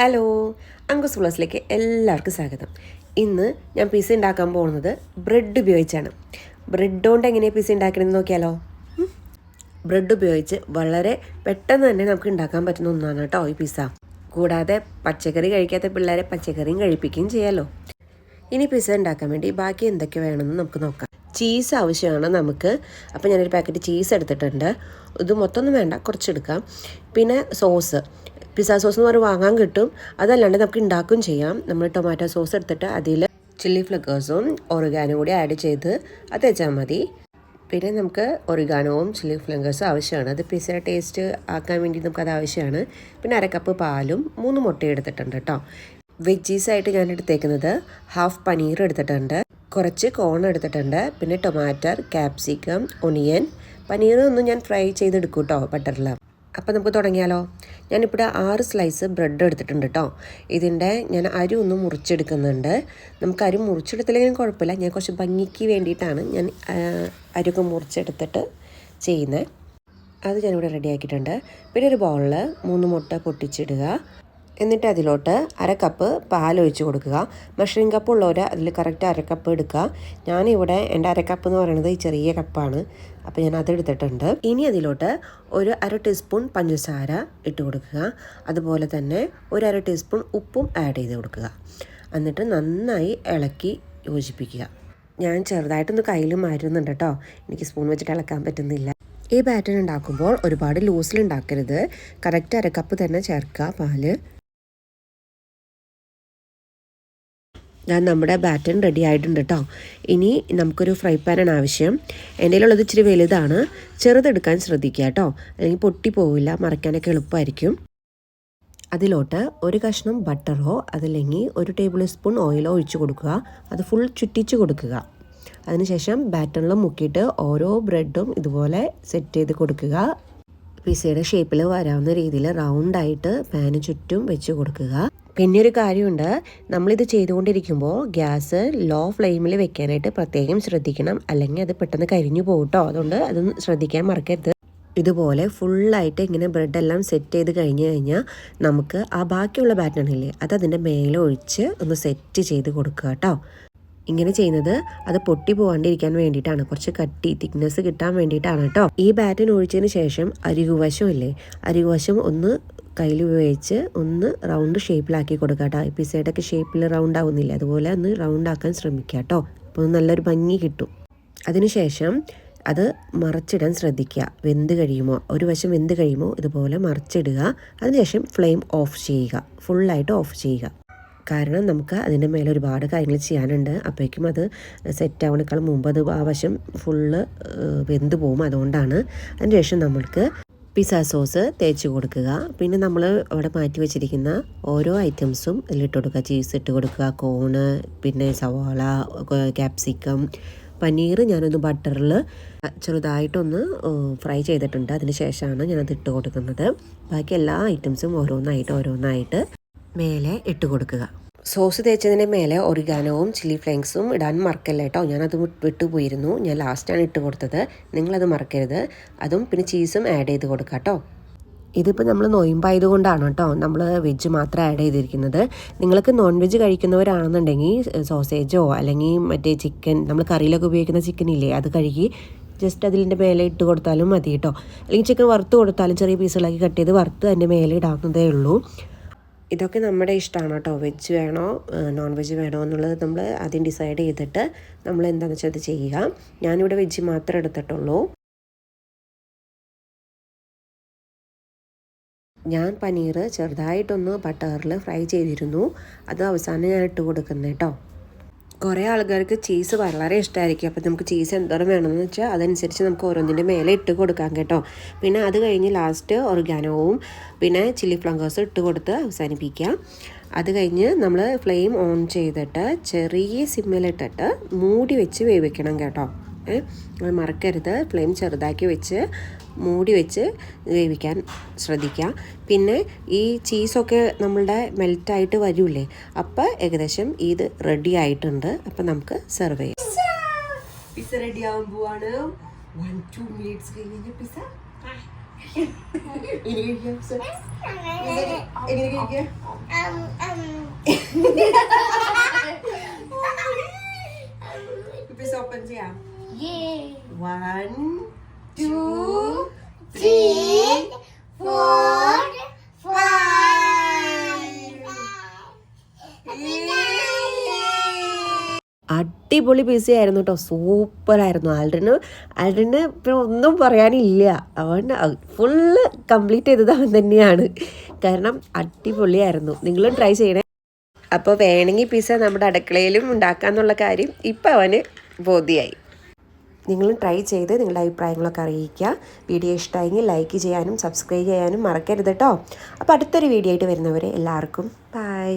Hello അങ്കുസ് പ്ലസിലേക്ക് എല്ലാവർക്കും സ്വാഗതം. ഇന്ന് ഞാൻ പിസ ഉണ്ടാക്കാൻ പോകുന്നത് ബ്രെഡ് ഉപയോഗിച്ചാണ്. ബ്രെഡ് കൊണ്ട് എങ്ങനെയാണ് പിസ ഉണ്ടാക്കണമെന്ന് നോക്കിയാലോ. ബ്രെഡ് ഉപയോഗിച്ച് വളരെ പെട്ടെന്ന് തന്നെ നമുക്ക് ഉണ്ടാക്കാൻ പറ്റുന്ന ഒന്നാണ് കേട്ടോ ഈ പിസ കൂടാതെ പച്ചക്കറി കഴിക്കാത്ത പിള്ളേരെ പച്ചക്കറിയും കഴിപ്പിക്കുകയും ചെയ്യാമല്ലോ ഇനി പിസ ഉണ്ടാക്കാൻ വേണ്ടി ബാക്കി എന്തൊക്കെ വേണമെന്ന് നമുക്ക് നോക്കാം. ചീസ് ആവശ്യമാണ് നമുക്ക്. അപ്പോൾ ഞാനൊരു പാക്കറ്റ് ചീസ് എടുത്തിട്ടുണ്ട്. ഇത് മൊത്തമൊന്നും വേണ്ട കുറച്ചെടുക്കാം. പിന്നെ സോസ്. പിസ്സ സോസ് എന്ന് പറഞ്ഞ് വാങ്ങാൻ കിട്ടും. അതല്ലാണ്ട് നമുക്ക് ഉണ്ടാക്കുകയും ചെയ്യാം. നമ്മൾ ടൊമാറ്റോ സോസ് എടുത്തിട്ട് അതിൽ ചില്ലി ഫ്ലക്കേഴ്സും ഒറിഗാനും കൂടി ആഡ് ചെയ്ത് അത് വെച്ചാൽ മതി. പിന്നെ നമുക്ക് ഒറിഗാനോവും ചില്ലി ഫ്ലങ്കേഴ്സും ആവശ്യമാണ്. അത് പിസ്സ ടേസ്റ്റ് ആക്കാൻ വേണ്ടി നമുക്കത് ആവശ്യമാണ്. പിന്നെ അര കപ്പ് പാലും മൂന്ന് മുട്ടയും എടുത്തിട്ടുണ്ട് കേട്ടോ. വെജീസ് ആയിട്ട് ഞാൻ എടുത്തേക്കുന്നത് ഹാഫ് പനീർ എടുത്തിട്ടുണ്ട്. കുറച്ച് കോൺ എടുത്തിട്ടുണ്ട്. പിന്നെ ടൊമാറ്റർ ക്യാപ്സിക്കം ഒണിയൻ പനീർ ഒന്നും ഞാൻ ഫ്രൈ ചെയ്തെടുക്കും കേട്ടോ ബട്ടറിൽ അപ്പോൾ നമുക്ക് തുടങ്ങിയാലോ? ഞാനിവിടെ ആറ് സ്ലൈസ് ബ്രെഡ് എടുത്തിട്ടുണ്ട് കേട്ടോ ഇതിന്റെ ഞാൻ അരി ഒന്ന് മുറിച്ചെടുക്കുന്നുണ്ട്. നമുക്ക് അരി മുറിച്ചെടുത്തില്ലെങ്കിലും കുഴപ്പമില്ല. ഞാൻ കുറച്ച് ഭംഗിക്ക് വേണ്ടിയിട്ടാണ് ഞാൻ അരിയൊക്കെ മുറിച്ചെടുത്തിട്ട് ചെയ്യുന്നത് അത് ഞാനിവിടെ റെഡി ആക്കിയിട്ടുണ്ട്. പിന്നെ ഒരു ബൗളിൽ മൂന്ന് മുട്ട പൊട്ടിച്ചിടുക. എന്നിട്ട് അതിലോട്ട് അര കപ്പ് പാൽ ഒഴിച്ച് കൊടുക്കുക. മഷ്റൂം കപ്പ് ഉള്ളവർ അതിൽ കറക്റ്റ് അര കപ്പ് എടുക്കുക. ഞാനിവിടെ എന്റെ അര കപ്പ് എന്ന് പറയുന്നത് ഈ ചെറിയ കപ്പാണ് അപ്പോൾ ഞാൻ അതെടുത്തിട്ടുണ്ട് ഇനി അതിലോട്ട് ഒരു അര ടീസ്പൂൺ പഞ്ചസാര ഇട്ട് കൊടുക്കുക. അതുപോലെ തന്നെ ഒരു അര ടീസ്പൂൺ ഉപ്പും ആഡ് ചെയ്ത് കൊടുക്കുക. എന്നിട്ട് നന്നായി ഇളക്കി യോജിപ്പിക്കുക. ഞാൻ ചെറുതായിട്ടൊന്ന് കയ്യിൽ മാറ്റുന്നുണ്ട് കേട്ടോ എനിക്ക് സ്പൂൺ വെച്ചിട്ട് ഇളക്കാൻ പറ്റുന്നില്ല. ഈ ബാറ്റർ ഉണ്ടാക്കുമ്പോൾ ഒരുപാട് ലൂസിൽ ഉണ്ടാക്കരുത്. കറക്റ്റ് അര കപ്പ് തന്നെ ചേർക്കുക പാൽ. ഞാൻ നമ്മുടെ ബാറ്റൺ റെഡി ആയിട്ടുണ്ട് കേട്ടോ ഇനി നമുക്കൊരു ഫ്രൈ പാനാണ് ആവശ്യം. എന്റെ കയ്യിലുള്ളത് ഇച്ചിരി വലുതാണ്. ചെറുതെടുക്കാൻ ശ്രദ്ധിക്കുക കേട്ടോ അല്ലെങ്കിൽ പൊട്ടി പോവില്ല. മറയ്ക്കാനൊക്കെ എളുപ്പമായിരിക്കും. അതിലോട്ട് ഒരു കഷ്ണം ബട്ടറോ അതല്ലെങ്കിൽ ഒരു ടേബിൾ സ്പൂൺ ഓയിലോ ഒഴിച്ചു കൊടുക്കുക. അത് ഫുൾ ചുറ്റിച്ച് കൊടുക്കുക. അതിനുശേഷം ബാറ്ററിൽ മുക്കിയിട്ട് ഓരോ ബ്രെഡും ഇതുപോലെ സെറ്റ് ചെയ്ത് കൊടുക്കുക. പിസയുടെ ഷേപ്പിൽ വരാവുന്ന രീതിയിൽ റൗണ്ടായിട്ട് പാന് ചുറ്റും വെച്ച് കൊടുക്കുക. പിന്നെ ഒരു കാര്യമുണ്ട്. നമ്മളിത് ചെയ്തുകൊണ്ടിരിക്കുമ്പോൾ ഗ്യാസ് ലോ ഫ്ലെയിമിൽ വെക്കാനായിട്ട് പ്രത്യേകം ശ്രദ്ധിക്കണം. അല്ലെങ്കിൽ അത് പെട്ടെന്ന് കരിഞ്ഞു പോകും കേട്ടോ അതുകൊണ്ട് അതൊന്ന് ശ്രദ്ധിക്കാൻ മറക്കരുത്. ഇതുപോലെ ഫുള്ളായിട്ട് ഇങ്ങനെ ബ്രെഡെല്ലാം സെറ്റ് ചെയ്ത് കഴിഞ്ഞ് കഴിഞ്ഞാൽ നമുക്ക് ആ ബാക്കിയുള്ള ബാറ്റണില്ലേ അത് അതിന്റെ മേലെ ഒഴിച്ച് ഒന്ന് സെറ്റ് ചെയ്ത് കൊടുക്കുക കേട്ടോ ഇങ്ങനെ ചെയ്യുന്നത് അത് പൊട്ടി പോകാണ്ടിരിക്കാൻ വേണ്ടിയിട്ടാണ്. കുറച്ച് കട്ടി തിക്നെസ് കിട്ടാൻ വേണ്ടിയിട്ടാണ് കേട്ടോ ഈ ബാറ്റൻ ഒഴിച്ചതിന് ശേഷം അരികുവശം ഇല്ലേ അരികുവശം ഒന്ന് കയ്യിൽ ഉപയോഗിച്ച് ഒന്ന് റൗണ്ട് ഷേപ്പിലാക്കി കൊടുക്കുക കേട്ടോ ഈ പിസയുടെയൊക്കെ ഷേപ്പിൽ റൗണ്ട് ആവുന്നില്ല? അതുപോലെ ഒന്ന് റൗണ്ട് ആക്കാൻ ശ്രമിക്കുക കേട്ടോ അപ്പോൾ നല്ലൊരു ഭംഗി കിട്ടും. അതിനുശേഷം അത് മറച്ചിടാൻ ശ്രദ്ധിക്കുക വെന്ത് കഴിയുമോ? ഒരു വശം വെന്ത് കഴിയുമോ? ഇതുപോലെ മറച്ചിടുക. അതിനുശേഷം ഫ്ലെയിം ഓഫ് ചെയ്യുക. ഫുള്ളായിട്ട് ഓഫ് ചെയ്യുക. കാരണം നമുക്ക് അതിന്റെ മേലെ ഒരുപാട് കാര്യങ്ങൾ ചെയ്യാനുണ്ട്. അപ്പോഴേക്കും അത് സെറ്റ് ആവണേക്കാൾ മുമ്പ് അത് ആ വശം ഫുള്ള് വെന്ത് പോകും. അതുകൊണ്ടാണ്. അതിനുശേഷം നമ്മൾക്ക് പിസ്സ സോസ് തേച്ച് കൊടുക്കുക. പിന്നെ നമ്മൾ അവിടെ മാറ്റി വെച്ചിരിക്കുന്ന ഓരോ ഐറ്റംസും ഇതിലിട്ട് കൊടുക്കുക. ചീസ് ഇട്ട് കൊടുക്കുക കോണ് പിന്നെ സവാള ക്യാപ്സിക്കം പനീർ ഞാനൊന്ന് ബട്ടറിൽ ചെറുതായിട്ടൊന്ന് ഫ്രൈ ചെയ്തിട്ടുണ്ട്. അതിന് ശേഷമാണ് ഞാനത് ഇട്ട് കൊടുക്കുന്നത്. ബാക്കി എല്ലാ ഐറ്റംസും ഓരോന്നായിട്ട് ഓരോന്നായിട്ട് മേലെ ഇട്ട് കൊടുക്കുക. സോസ് തേച്ചതിന്റെ മേലെ ഒറിഗാനോവും ചില്ലി ഫ്ലേക്സും ഇടാൻ മറക്കല്ല കേട്ടോ. ഞാനത് വിട്ട് വിട്ടുപോയിരുന്നു. ഞാൻ ലാസ്റ്റാണ് ഇട്ട് കൊടുത്തത്. നിങ്ങളത് മറക്കരുത്. അതും പിന്നെ ചീസും ആഡ് ചെയ്ത് കൊടുക്കുക കേട്ടോ. ഇതിപ്പോൾ നമ്മൾ നൊയമ്പായത് കൊണ്ടാണ് കേട്ടോ നമ്മൾ വെജ് മാത്രം ആഡ് ചെയ്തിരിക്കുന്നത്. നിങ്ങൾക്ക് നോൺ വെജ് കഴിക്കുന്നവരാണെന്നുണ്ടെങ്കിൽ സോസേജോ അല്ലെങ്കിൽ മറ്റേ ചിക്കൻ നമ്മൾ കറിയിലൊക്കെ ഉപയോഗിക്കുന്ന ചിക്കൻ ഇല്ലേ അത് കഴുകി ജസ്റ്റ് അതിന്റെ മേലെ ഇട്ട് കൊടുത്താലും മതി കേട്ടോ. അല്ലെങ്കിൽ ചിക്കൻ വറുത്ത് കൊടുത്താലും ചെറിയ പീസുകളാക്കി കട്ട് ചെയ്ത് വറുത്ത് അതിന്റെ മേലെ ഇടാവുന്നതേ ഉള്ളൂ. ഇതൊക്കെ നമ്മുടെ ഇഷ്ടമാണ് കേട്ടോ. വെജ് വേണോ നോൺ വെജ് വേണോ എന്നുള്ളത് നമ്മൾ ആദ്യം ഡിസൈഡ് ചെയ്തിട്ട് നമ്മൾ എന്താണെന്ന് വെച്ചാൽ അത് ചെയ്യുക. ഞാനിവിടെ വെജ് മാത്രമേ എടുത്തിട്ടുള്ളൂ. ഞാൻ പനീർ ചെറുതായിട്ടൊന്ന് ബട്ടറിൽ ഫ്രൈ ചെയ്തിരുന്നു. അത് അവസാനം ഞാൻ ഇട്ട് കൊടുക്കുന്നത് കേട്ടോ കുറേ ആൾക്കാർക്ക് ചീസ് വളരെ ഇഷ്ടമായിരിക്കും അപ്പോൾ നമുക്ക് ചീസ് എന്തോരം വേണമെന്ന് വെച്ചാൽ അതനുസരിച്ച് നമുക്ക് ഓരോന്നിന്റെ മേലെ ഇട്ട് കൊടുക്കാം കേട്ടോ. പിന്നെ അത് കഴിഞ്ഞ് ലാസ്റ്റ് ഓർഗാനോവും പിന്നെ ചില്ലി ഫ്ലങ്കേഴ്സും ഇട്ട് കൊടുത്ത് അവസാനിപ്പിക്കാം അത് കഴിഞ്ഞ് നമ്മൾ ഫ്ലെയിം ഓൺ ചെയ്തിട്ട് ചെറിയ സിമ്മിലിട്ടിട്ട് മൂടി വെച്ച് വേവിക്കണം കേട്ടോ. മറക്കരുത്. ഫ്ലെയിം ചെറുതാക്കി വെച്ച് മൂടി വെച്ച് വേവിക്കാൻ ശ്രദ്ധിക്കുക. പിന്നെ ഈ ചീസൊക്കെ നമ്മളുടെ മെൽറ്റായിട്ട് വരൂലേ അപ്പോൾ ഏകദേശം ഇത് റെഡി ആയിട്ടുണ്ട്. അപ്പം നമുക്ക് സെർവ് ചെയ്യാം. പിസ്സ റെഡി ആകുമ്പോഴാണ് വൺ ടു മിനിറ്റ്സ് കഴിഞ്ഞ പിസ്സ പിസ്സ. എങ്ങനെ ചെയ്യാം. പിസ്സ ഓപ്പൺ ചെയ്യാം വൺ ടു അടിപൊളി പിസ ആയിരുന്നു. കേട്ടോ സൂപ്പറായിരുന്നു ആൽഡ്രിന് ആൽഡ്രിന് പിന്നെ ഒന്നും പറയാനില്ല. അവൻ ഫുള്ള് കംപ്ലീറ്റ് ചെയ്തത് അവൻ തന്നെയാണ്. കാരണം അടിപൊളിയായിരുന്നു. നിങ്ങളും ട്രൈ ചെയ്യണേ. അപ്പോൾ വേണമെങ്കിൽ പിസ നമ്മുടെ അടുക്കളയിലും ഉണ്ടാക്കാന്നുള്ള കാര്യം ഇപ്പം അവന് ബോധ്യമായി നിങ്ങളും ട്രൈ ചെയ്ത് നിങ്ങളുടെ അഭിപ്രായങ്ങളൊക്കെ അറിയിക്കുക. വീഡിയോ ഇഷ്ടമായെങ്കിൽ ലൈക്ക് ചെയ്യാനും സബ്സ്ക്രൈബ് ചെയ്യാനും മറക്കരുത് കേട്ടോ അപ്പോൾ അടുത്തൊരു വീഡിയോ ആയിട്ട് വരുന്നവരെ എല്ലാവർക്കും ബൈ